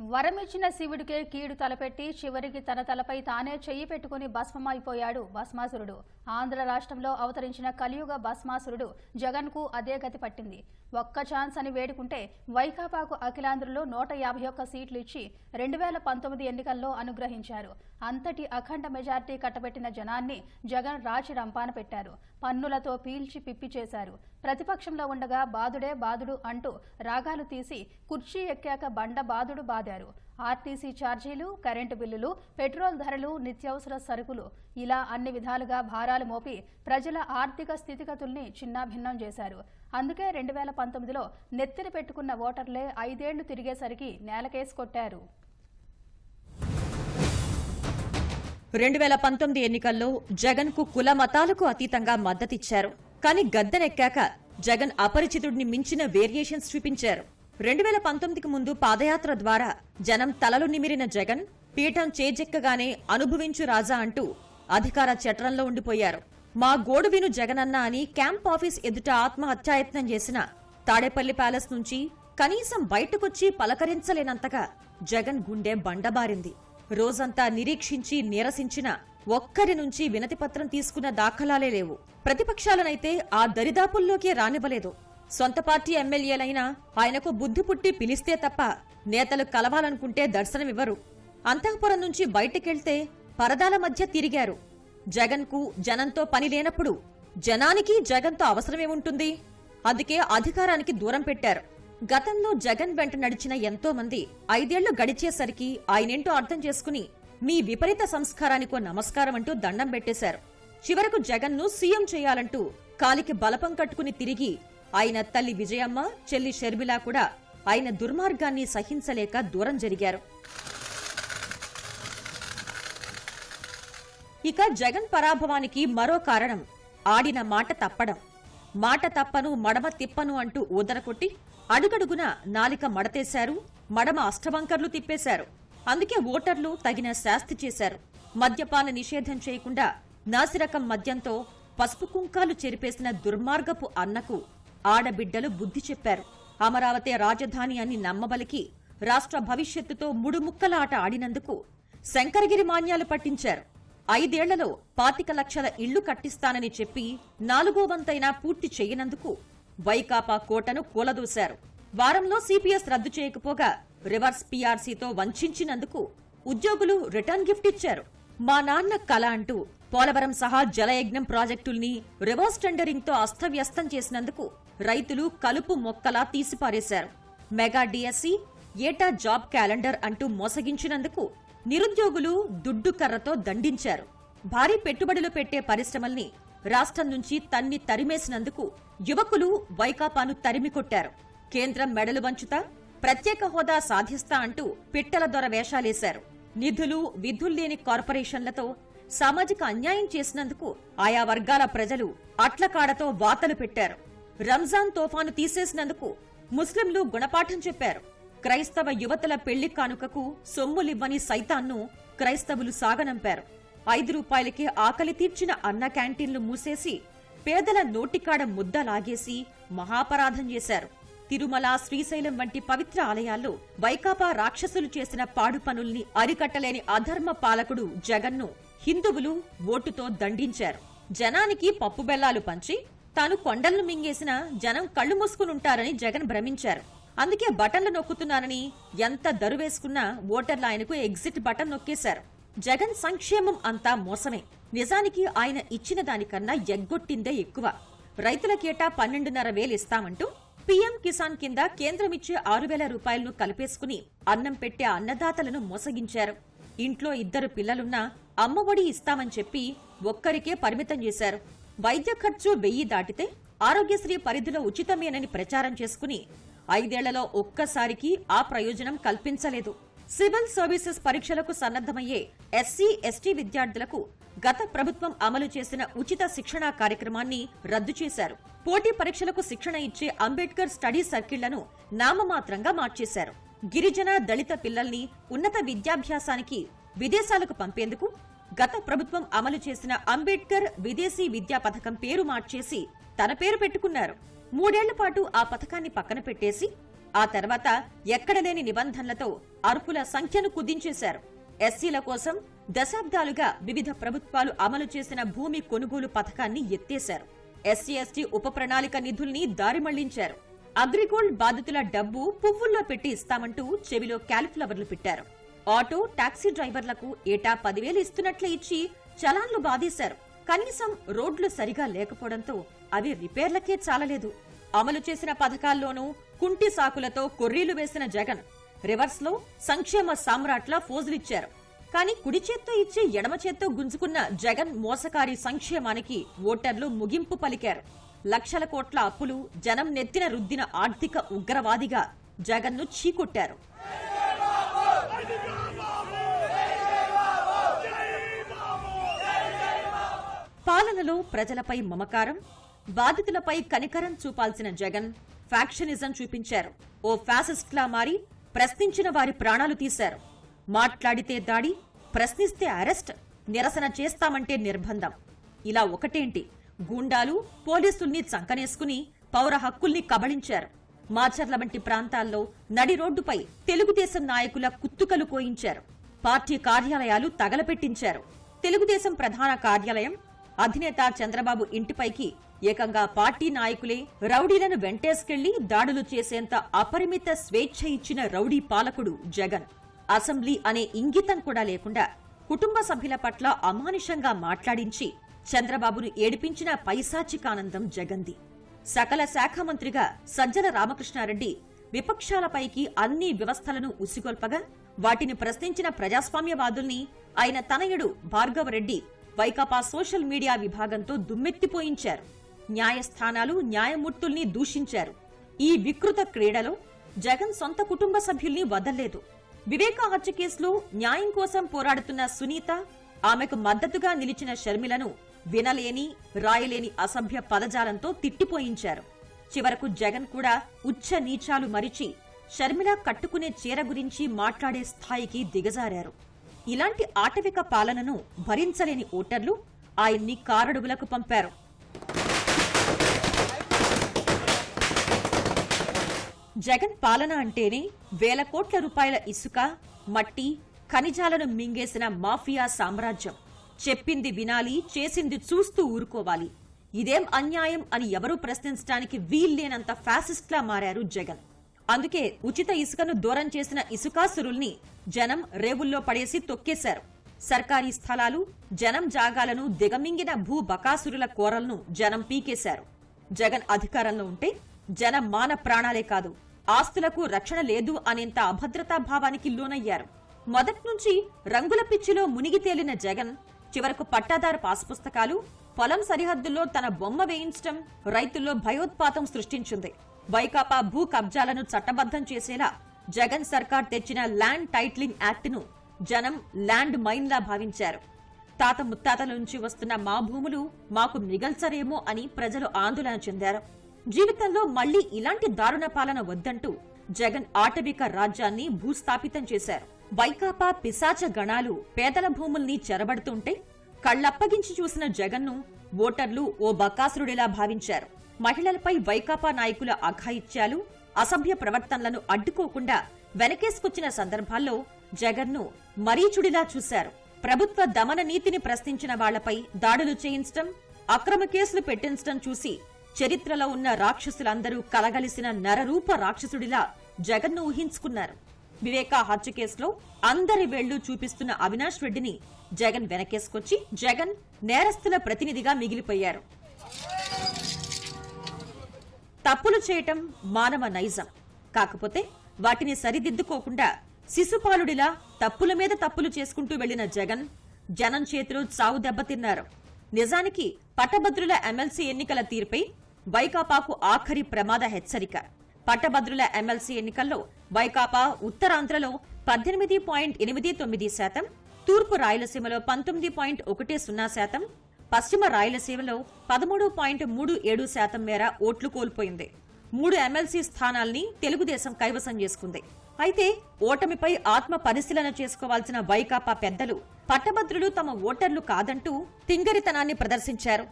వరమిచ్చిన శివుడికే కీడు తలపెట్టి చివరికి తన తలపై తానే చెయ్యి పెట్టుకుని భస్మమైపోయాడు భస్మాసురుడు. ఆంధ్ర రాష్ట్రంలో అవతరించిన కలియుగ భస్మాసురుడు జగన్కు అదే గతి పట్టింది. ఒక్క ఛాన్స్ అని వేడుకుంటే వైకాపాకు అఖిలాంధ్రలో నూట యాభై ఒక్క సీట్లు ఇచ్చి రెండు వేల పంతొమ్మిది ఎన్నికల్లో అనుగ్రహించారు. అంతటి అఖండ మెజార్టీ కట్టబెట్టిన జనాన్ని జగన్ రాచి రంపాన పెట్టారు. పన్నులతో పీల్చి పిప్పి చేశారు. ప్రతిపక్షంలో ఉండగా బాదుడే బాదుడు అంటూ రాగాలు తీసి కుర్చీ ఎక్కాక బండ బాదుడు బాదారు. ఆర్టీసీ ఛార్జీలు కరెంటు బిల్లులు పెట్రోల్ ధరలు నిత్యావసర సరుకులు ఇలా అన్ని విధాలుగా భారాలు మోపి ప్రజల ఆర్థిక స్థితిగతుల్ని చిన్నాభిన్నం చేశారు. అందుకే రెండు వేల పంతొమ్మిదిలో నెత్తిన పెట్టుకున్న ఓటర్లే ఐదేళ్ళు తిరిగేసరికి నేలకేసి కొట్టారు. రెండు వేల పంతొమ్మిది ఎన్నికల్లో జగన్కు కుల మతాలకు అతీతంగా మద్దతిచ్చారు. కానీ గద్దెనెక్కాక జగన్ అపరిచితుడిని మించిన వేరియేషన్స్ చూపించారు. రెండు వేల పంతొమ్మిదికి ముందు పాదయాత్ర ద్వారా జనం తలలు నిమిరిన జగన్ పీఠం చేజెక్కగానే అనుభవించు రాజా అంటూ అధికార చట్రంలో ఉండిపోయారు. మా గోడువిను జగనన్న అని క్యాంప్ ఆఫీస్ ఎదుట ఆత్మహత్యాయత్నం చేసిన తాడేపల్లి ప్యాలెస్ నుంచి కనీసం బయటకొచ్చి పలకరించలేనంతగా జగన్ గుండె బండబారింది. రోజంతా నిరీక్షించి నీరసించిన ఒక్కరి నుంచి వినతిపత్రం తీసుకున్న దాఖలాలే లేవు. ప్రతిపక్షాలనైతే ఆ దరిదాపుల్లోకే రానివ్వలేదు. సొంత పార్టీ ఎమ్మెల్యేలైనా ఆయనకు బుద్ధి పుట్టి పిలిస్తే తప్ప నేతలు కలవాలనుకుంటే దర్శనమివ్వరు. అంతఃపురం నుంచి బయటికెళ్తే పరదాల మధ్య తిరిగారు. జగన్కు జనంతో పని లేనప్పుడు జనానికి జగన్తో అవసరమేముంటుంది అందుకే అధికారానికి దూరం పెట్టారు. గతంలో జగన్ వెంట నడిచిన ఎంతో మంది ఐదేళ్ళు గడిచేసరికి ఆయనేంటో అర్థం చేసుకుని మీ విపరీత సంస్కారానికో నమస్కారం అంటూ దండం పెట్టేశారు. చివరకు జగన్ను సీఎం చేయాలంటూ కాలికి బలపం కట్టుకుని తిరిగి ఆయన తల్లి విజయమ్మ చెల్లి షర్మిలా కూడా ఆయన దుర్మార్గాన్ని సహించలేక దూరం జరిగారు. ఇక జగన్ పరాభవానికి మరో కారణం ఆడిన మాట తప్పడం. మాట తప్పను మడమ తిప్పను అంటూ ఊదరకొట్టి అడుగడుగున నాలిక మడతేశారు మడమ అష్టవంకర్లు తిప్పేశారు. అందుకే ఓటర్లు తగిన శాస్తి చేశారు. మద్యపాన నిషేధం చేయకుండా నాసిరకం మద్యంతో పసుపు కుంకాలు చెరిపేసిన దుర్మార్గపు అన్నకు ఆడబిడ్డలు బుద్ధి చెప్పారు. అమరావతి రాజధాని అని నమ్మబలికి రాష్ట్ర భవిష్యత్తుతో ముడుముక్కలాట ఆడినందుకు శంకరగిరి మాన్యాలు పట్టించారు. ఐదేళ్ళలో పాతిక లక్షల ఇళ్ళు కట్టిస్తానని చెప్పి నాలుగో వంతైనా పూర్తి చేయనందుకు వైకాపా కోటను కూలదూశారు. వారంలో సిపిఎస్ రద్దు చేయకపోగా రివర్స్ పీఆర్సీతో వంచినందుకు ఉద్యోగులు రిటర్న్ గిఫ్ట్ ఇచ్చారు. మా నాన్న కళ అంటూ పోలవరం సహా జలయజ్ఞం ప్రాజెక్టుల్ని రివర్స్ టెండరింగ్తో అస్తవ్యస్తం చేసినందుకు రైతులు కలుపు మొక్కలా తీసిపారేశారు. మెగా డిఎస్సి ఏటా జాబ్ క్యాలెండర్ అంటూ మోసగించినందుకు నిరుద్యోగులు దుడ్డు కర్రతో దండించారు. భారీ పెట్టుబడులు పెట్టే పరిశ్రమల్ని రాష్ట్రం నుంచి తన్ని తరిమేసినందుకు యువకులు వైకాపాను తరిమి కొట్టారు. కేంద్రం మెడలు వంచుతా ప్రత్యేక హోదా సాధిస్తా అంటూ పిట్టల దొర వేషాలేశారు. నిధులు విధుల్లేని కార్పొరేషన్లతో సామాజిక అన్యాయం చేసినందుకు ఆయా వర్గాల ప్రజలు అట్లకాడతో వాతలు పెట్టారు. రంజాన్ తోఫాను తీసేసినందుకు ముస్లింలు గుణపాఠం చెప్పారు. క్రైస్తవ యువతల పెళ్ళి కానుకకు సొమ్ములివ్వని సైతాన్ను క్రైస్తవులు సాగనంపారు. ఐదు రూపాయలకే ఆకలి తీర్చిన అన్న క్యాంటీన్లు మూసేసి పేదల నోటికాడ ముద్ద లాగేసి మహాపరాధం చేశారు. తిరుమల శ్రీశైలం వంటి పవిత్ర ఆలయాల్లో వైకాపా రాక్షసులు చేసిన పాడు పనుల్ని అరికట్టలేని అధర్మ పాలకుడు జగన్ను హిందువులు ఓటుతో దండించారు. జనానికి పప్పు బెల్లాలు పంచి తాను కొండలను మింగేసిన జనం కళ్ళు మూసుకునుంటారని జగన్ భ్రమించారు. అందుకే బటన్లు నొక్కుతున్నానని ఎంత దరువేసుకున్నా ఓటర్లు ఆయనకు ఎగ్జిట్ బటన్ నొక్కేశారు. జగన్ సంక్షేమం అంతా మోసమే. నిజానికి ఆయన ఇచ్చిన దానికన్నా ఎగ్గొట్టిందే ఎక్కువ. రైతులకేటా పన్నెండున్నర వేలు ఇస్తామంటూ పీఎం కిసాన్ కింద కేంద్రమిచ్చే ఆరు వేల రూపాయలను కలిపేసుకుని అన్నం పెట్టే అన్నదాతలను మోసగించారు. ఇంట్లో ఇద్దరు పిల్లలున్నా అమ్మఒడి ఇస్తామని చెప్పి ఒక్కరికే పరిమితం చేశారు. వైద్య ఖర్చు వెయ్యి దాటితే ఆరోగ్యశ్రీ పరిధిలో ఉచితమేనని ప్రచారం చేసుకుని ఐదేళ్ళలో ఒక్కసారికి ఆ ప్రయోజనం కల్పించలేదు. సివిల్ సర్వీసెస్ పరీక్షలకు సన్నద్దమయ్యే ఎస్సీ ఎస్టీ విద్యార్థులకు గత ప్రభుత్వం అమలు చేసిన ఉచిత శిక్షణా కార్యక్రమాన్ని రద్దు చేశారు. పోటీ పరీక్షలకు శిక్షణ ఇచ్చే అంబేద్కర్ స్టడీ సర్కిళ్ళను నామమాత్రంగా మార్చేశారు. గిరిజన దళిత పిల్లల్ని ఉన్నత విద్యాభ్యాసానికి విదేశాలకు పంపేందుకు గత ప్రభుత్వం అమలు చేసిన అంబేద్కర్ విదేశీ విద్యా పథకం పేరు మార్చేసి తన పేరు పెట్టుకున్నారు. మూడేళ్ళ పాటు ఆ పథకాన్ని పక్కన పెట్టేసి ఆ తర్వాత ఎక్కడలేని నిబంధనలతో అర్హుల సంఖ్యను కుదించేశారు. ఎస్సీల కోసం దశాబ్దాలుగా వివిధ ప్రభుత్వాలు అమలు చేసిన భూమి కొనుగోలు పథకాన్ని ఎత్తేశారు. ఎస్సీ ఎస్టీ ఉప ప్రణాళిక నిధుల్ని దారి మళ్ళించారు. అగ్రిగోల్డ్ బాధితుల డబ్బు పువ్వుల్లో పెట్టి ఇస్తామంటూ చెవిలో క్యాలిఫ్లవర్లు పెట్టారు. ఆటో టాక్సీ డ్రైవర్లకు ఏటా పదివేలు ఇస్తున్నట్లే ఇచ్చి చలాన్లు బాధేశారు. కనీసం రోడ్లు సరిగా లేకపోవడంతో అవి రిపేర్లకే చాలలేదు. అమలు చేసిన పథకాల్లోనూ కుంటి సాకులతో కొర్రీలు వేసిన జగన్ రివర్స్లో సంక్షేమ సామ్రాట్ల ఫోజులిచ్చారు. కానీ కుడి చేత్తో ఇచ్చి ఎడమ చేత్తో గుంజుకున్న జగన్ మోసకారి సంక్షేమానికి ఓటర్లు ముగింపు పలికారు. లక్షల కోట్ల అప్పులు జనం నెత్తిన రుద్దిన ఆర్థిక ఉగ్రవాదిగా జగన్ను చీకొట్టారు. పాలనలో ప్రజలపై మమకారం బాధితులపై కనికరం చూపాల్సిన జగన్. ఫ్యాక్షనిజం చూపించారు. ఓ ఫ్యాసిస్ట్లా మారి ప్రశ్నించిన వారి ప్రాణాలు తీశారు. మాట్లాడితే దాడి ప్రశ్నిస్తే అరెస్ట్ నిరసన చేస్తామంటే నిర్బంధం. ఇలా ఒకటేంటి? గూండాలు పోలీసుల్ని చంకనేసుకుని పౌర హక్కుల్ని కబళించారు. మాచర్ల వంటి ప్రాంతాల్లో నడి రోడ్డుపై తెలుగుదేశం నాయకుల కుత్తుకలు కోయించారు. పార్టీ కార్యాలయాలు తగలపెట్టించారు. తెలుగుదేశం ప్రధాన కార్యాలయం అధినేత చంద్రబాబు ఇంటిపైకి ఏకంగా పార్టీ నాయకులే రౌడీలను వెంటేసుకెళ్ళి దాడులు చేసేంత అపరిమిత స్వేచ్ఛ ఇచ్చిన రౌడీ పాలకుడు జగన్. అసెంబ్లీ అనే ఇంగితం కూడా లేకుండా కుటుంబ సభ్యుల పట్ల అమానుషంగా మాట్లాడించి చంద్రబాబును ఏడిపించిన పైశాచికానందం జగంది. సకల శాఖ మంత్రిగా సజ్జల రామకృష్ణారెడ్డి విపక్షాలపైకి అన్ని వ్యవస్థలను ఉసిగొల్పగా వాటిని ప్రశ్నించిన ప్రజాస్వామ్యవాదుల్ని ఆయన తనయుడు భార్గవరెడ్డి వైకాపా సోషల్ మీడియా విభాగంతో దుమ్మెత్తిపోయించారు. న్యాయస్థానాలు న్యాయమూర్తుల్ని దూషించారు. ఈ వికృత క్రీడలో జగన్ సొంత కుటుంబ సభ్యుల్ని వదల్లేదు. వివేక హత్య కేసులో న్యాయం కోసం పోరాడుతున్న సునీత ఆమెకు మద్దతుగా నిలిచిన షర్మిలను వినలేని రాయలేని అసభ్య పదజాలంతో తిట్టిపోయించారు. చివరకు జగన్ కూడా ఉచ్చ నీచాలు మరిచి షర్మిల కట్టుకునే చీర గురించి మాట్లాడే స్థాయికి దిగజారారు. ఇలాంటి ఆటవిక పాలనను భరించలేని ఓటర్లు ఆయన్ని కారడుగులకు పంపారు. జగన్ పాలన అంటేనే వేల కోట్ల రూపాయల ఇసుక మట్టి ఖనిజాలను మింగేసిన మాఫియా సామ్రాజ్యం. చెప్పింది వినాలి చేసింది చూస్తూ ఊరుకోవాలి. ఇదేం అన్యాయం అని ఎవరూ ప్రశ్నించడానికి వీల్లేనంత ఫ్యాసిస్ట్లా మారారు జగన్. అందుకే ఉచిత ఇసుకను దూరం చేసిన ఇసుకాసురుల్ని జనం రేవుల్లో పడేసి తొక్కేశారు. సర్కారీ స్థలాలు జనం జాగాలను దిగమింగిన భూ బకాసురుల కోరలను జనం పీకేశారు. జగన్ అధికారంలో ఉంటే జనం మాన ప్రాణాలే కాదు ఆస్తులకు రక్షణ లేదు అనేంత అభద్రతా భావానికి లోనయ్యారు. మొదట్నుంచి రంగుల పిచ్చిలో మునిగి తేలిన జగన్ చివరకు పట్టాదారు పాస్ పుస్తకాలు పొలం సరిహద్దుల్లో తన బొమ్మ వేయించడం రైతుల్లో భయోత్పాతం సృష్టించింది. వైకాపా భూ కబ్జాలను చట్టబద్ధం చేసేలా జగన్ సర్కార్ తెచ్చిన ల్యాండ్ టైట్లింగ్ యాక్ట్ను జనం ల్యాండ్ మైన్లా భావించారు. తాత ముత్తాతల నుంచి వస్తున్న మా భూములు మాకు మిగల్చరేమో అని ప్రజలు ఆందోళన చెందారు. జీవితంలో మళ్ళీ ఇలాంటి దారుణ పాలన వద్దంటూ జగన్ ఆటవిక రాజ్యాన్ని భూస్థాపితం చేశారు. వైకాపా పిశాచ గణాలు పేదల భూముల్ని చెరబడుతుంటే కళ్ళప్పగించి చూసిన జగన్ను ఓటర్లు ఓ బకాసురుడిలా భావించారు. మహిళలపై వైకాపా నాయకుల అఘాయిత్యాలు అసభ్య ప్రవర్తనలను అడ్డుకోకుండా వెనకేసుకొచ్చిన సందర్భాల్లో జగన్ను మరీచుడిలా చూశారు. ప్రభుత్వ దమన నీతిని ప్రశ్నించిన వాళ్ళపై దాడులు చేయించడం అక్రమ కేసులు పెట్టించడం చూసి చరిత్రలో ఉన్న రాక్షసులందరూ కలగలిసిన నరరూప రాక్షసుడిలా జగన్ను ఊహించుకున్నారు. వివేకా హత్య కేసులో అందరి వేళ్ళు చూపిస్తున్న అవినాష్ రెడ్డిని జగన్ వెనకేసుకొచ్చి జగన్ నేరస్తుల ప్రతినిధిగా మిగిలిపోయారు. తప్పులు చేయటం మానవ నైజం. కాకపోతే వాటిని సరిదిద్దుకోకుండా శిశుపాలుడిలా తప్పుల మీద తప్పులు చేసుకుంటూ వెళ్ళిన జగన్ జనం చేతిలో చావు దెబ్బతిన్నారు. నిజానికి పట్టభద్రుల ఎమ్మెల్సీ ఎన్నికల తీర్పై వైకాపాకు ఆఖరి ప్రమాద హెచ్చరిక. పట్టభద్రుల ఎమ్మెల్సీ ఎన్నికల్లో వైకాపా ఉత్తరాంధ్రలో పద్దెనిమిది పాయింట్ ఎనిమిది తొమ్మిది శాతం తూర్పు రాయలసీమలో పంతొమ్మిది పాయింట్ ఒకటి సున్నా శాతం పశ్చిమ రాయలసీమలో పదమూడు పాయింట్ మూడు ఏడు శాతం మేర ఓట్లు కోల్పోయింది. మూడు ఎమ్మెల్సీ స్థానాల్ని తెలుగుదేశం కైవసం చేసుకుంది. అయితే ఓటమిపై ఆత్మ పరిశీలన చేసుకోవాల్సిన వైకాపా పెద్దలు పట్టభద్రులు తమ ఓటర్లు కాదంటూ తింగరితనాన్ని ప్రదర్శించారు.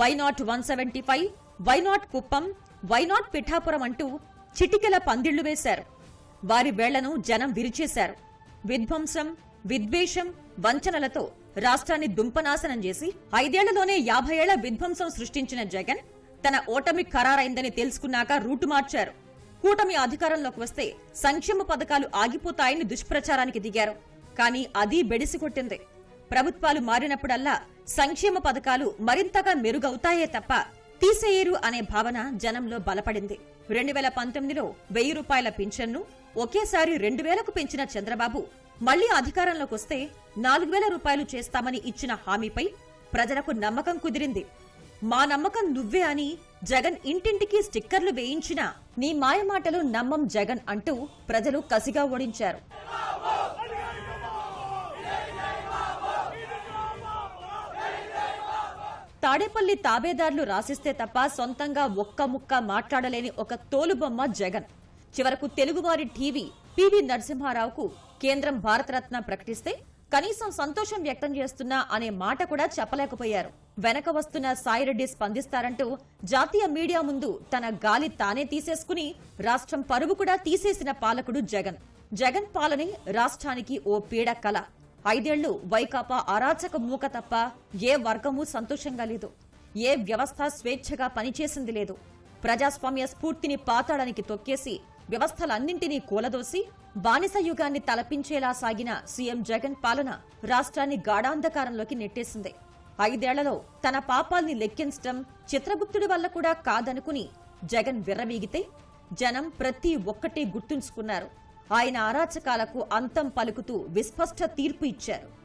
Why not one seventy five why not Kuppam why not Pithapuram అంటూ చిటికెల పందిళ్ళు వేశారు. వారి వేళ్ళను జనం విరిచేశారు. విధ్వంసం విద్వేషం వంచనలతో రాష్ట్రాన్ని దుంపనాశనం చేసి ఐదేళ్ళలోనే యాభై ఏళ్ళ విధ్వంసం సృష్టించిన జగన్ తన ఓటమి ఖరారైందని తెలుసుకున్నాక రూటు మార్చారు. కూటమి అధికారంలోకి వస్తే సంక్షేమ పథకాలు ఆగిపోతాయని దుష్ప్రచారానికి దిగారు. కానీ అది బెడిసి కొట్టింది. ప్రభుత్వాలు మారినప్పుడల్లా సంక్షేమ పథకాలు మరింతగా మెరుగవుతాయే తప్ప తీసేయరు అనే భావన జనంలో బలపడింది. రెండు వేల పంతొమ్మిదిలో వెయ్యి రూపాయల పింఛన్ను ఒకేసారి రెండు వేలకు పెంచిన చంద్రబాబు మళ్ళీ అధికారంలోకి వస్తే నాలుగు వేల రూపాయలు చేస్తామని ఇచ్చిన హామీపై ప్రజలకు నమ్మకం కుదిరింది. మా నమ్మకం నువ్వే అని జగన్ ఇంటింటికి స్టిక్కర్లు వేయించినా నీ మాయమాటలు నమ్మం జగన్ అంటూ ప్రజలు కసిగా ఓడించారు. తాడేపల్లి తాబేదారులు రాసిస్తే తప్ప సొంతంగా ఒక్క ముక్క మాట్లాడలేని ఒక తోలుబొమ్మ జగన్. చివరకు తెలుగువారి టీవీ పివి నరసింహారావుకు కేంద్రం భారతరత్న ప్రకటిస్తే కనీసం సంతోషం వ్యక్తం చేస్తున్నా అనే మాట కూడా చెప్పలేకపోయారు. వెనక వస్తున్న సాయిరెడ్డి స్పందిస్తారంటూ జాతీయ మీడియా ముందు తన గాలి తానే తీసేసుకుని రాష్ట్రం పరువు కూడా తీసేసిన పాలకుడు జగన్. జగన్ పాలనే రాష్ట్రానికి ఓ పీడ కళ ఐదేళ్ళు వైకాపా అరాచక మూక తప్ప ఏ వర్గమూ సంతోషంగా లేదు. ఏ వ్యవస్థ స్వేచ్ఛగా పనిచేసింది లేదు. ప్రజాస్వామ్య స్ఫూర్తిని పాతాడానికి తొక్కేసి వ్యవస్థలన్నింటినీ కూలదోసి బానిస యుగాన్ని తలపించేలా సాగిన సీఎం జగన్ పాలన రాష్ట్రాన్ని గాఢాంధకారంలోకి నెట్టేసింది. ఐదేళ్ళలో తన పాపాల్ని లెక్కించడం చిత్రగుప్తుడి వల్ల కూడా కాదనుకుని జగన్ విర్రవీగితే జనం ప్రతి ఒక్కటి గుర్తుంచుకున్నారు. ఆయన అరాచకాలకు అంతం పలుకుతూ విస్పష్ట తీర్పు ఇచ్చారు.